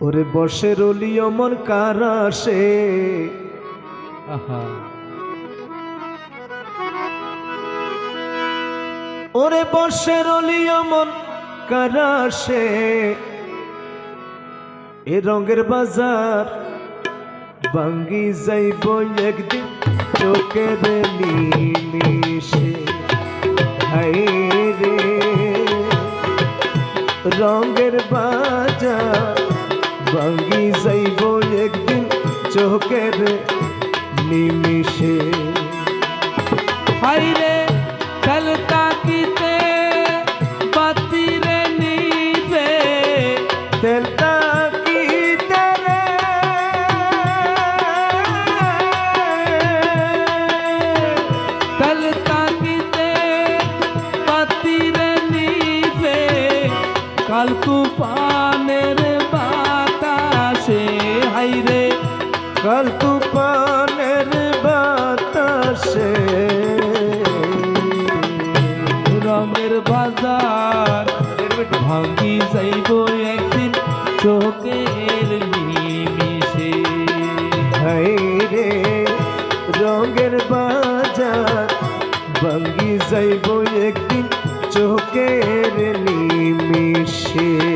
ওরে বসে রলি অমর কারাসে ওরে বসে রলি অমর কারাসে এ রঙের বাজার ভাঙ্গি যাইব একদিন চোখের নিমিশে হায় রে বাজার ভাঙ্গি যাইব একদিন চোখের নিমিশে হাইরে কাল তাকিতে বাতিরে নিবে। তেলটা কি তেরে কাল তাকিতে বাতিরে নিবে। কাল তুফানের কাল তুফানের বাতাসে। রঙের বাজার ভাঙ্গি যাইব একদিন চোখের হায় রে, রঙের বাজার ভাঙ্গি যাইব একদিন চোখের নিমিশে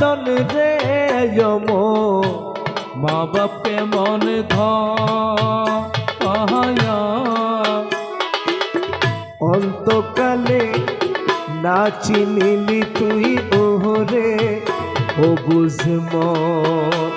কেমন রে যম। মা বাপকে মন ধয়া অন্তকালে না চিনিলি তুই ওহরে, ও বুঝ মুর্শিদ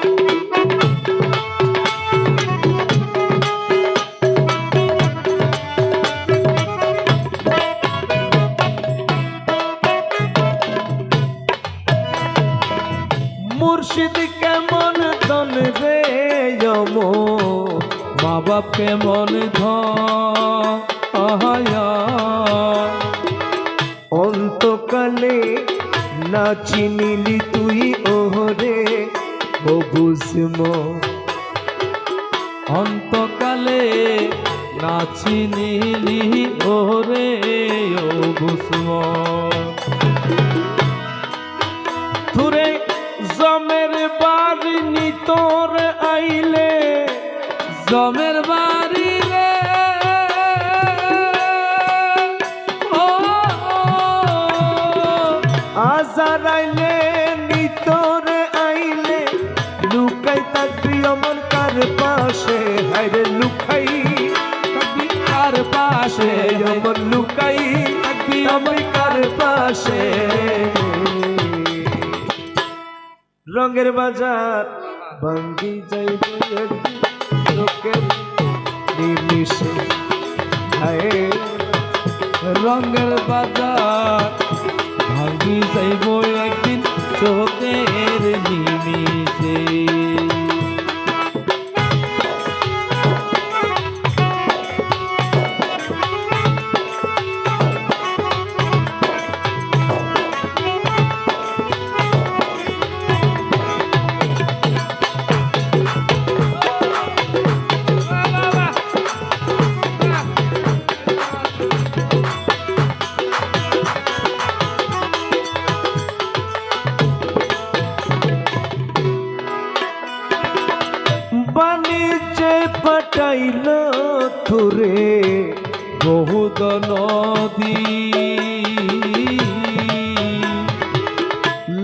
যম মা বাপকে মনে অন্তকালে না চিনিলি তুই, ওহরে ও বুঝম অন্তকালে নাচিনিলি ওরে ও ভুসম তুরে জমের বাড়ি নিতর আইলে জমের বাড়ি রে। ও আজার আইলে, নিতর আইলে, লুকাই থাকবি অমন কার পাশে। হাইরে লুকাই থাকবি কার পাশে। অমন লুকাই থাকবি অমন কার পাশে। রঙের বাজার ভাঙ্গি যাইব একদিন। রঙের বাজার। পাঠাইল তুরে বহুত নদী।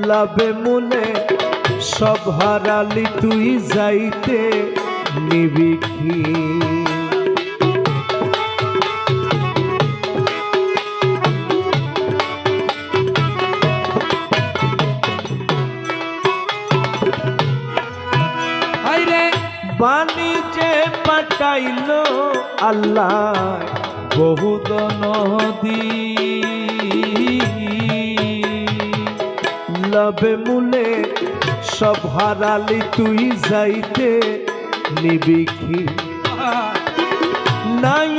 লাভে মনে সব হারালি তুই যাইতে নিবিখি পাঠাইল আল্লাহ। বহুত নদী। লবে মুলে সব হারালি তুই যাইতে নিবিখি নায়র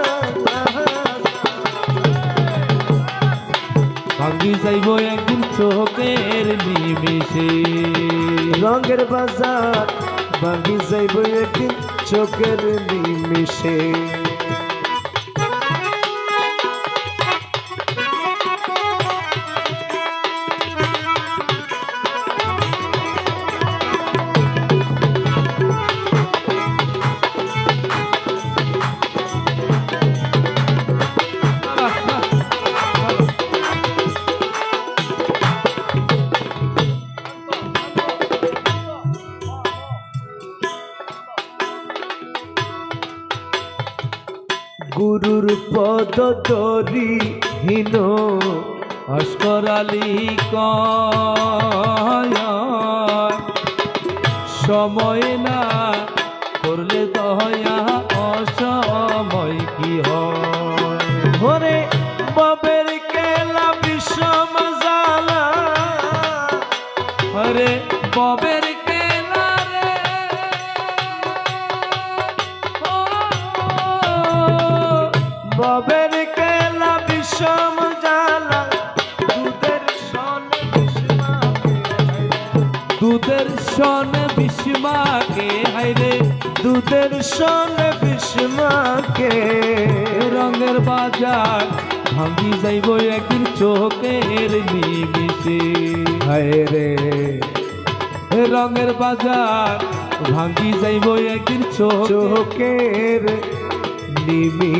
ভাঙ্গি যাইব একদিন চোখের নিমিষে। রঙের বাজার ভাঙি যাইব একদিন চোখের নিমিশে পদ তরি হীন অস্কর আলী কয়, সময় না করলে দয়া অসময় কি হরে ববের কেলা বিষম জালা আরে ববের দুধের সন বিস্মাকে হাইরে দুধের সন বিষ্মাকে, রঙের বাজার ভাঙ্গি যাইব একদিন চোখের নিমিষে। হায় রে। রঙের বাজার ভাঙ্গি যাইব একদিন চোখ চোখের নিমি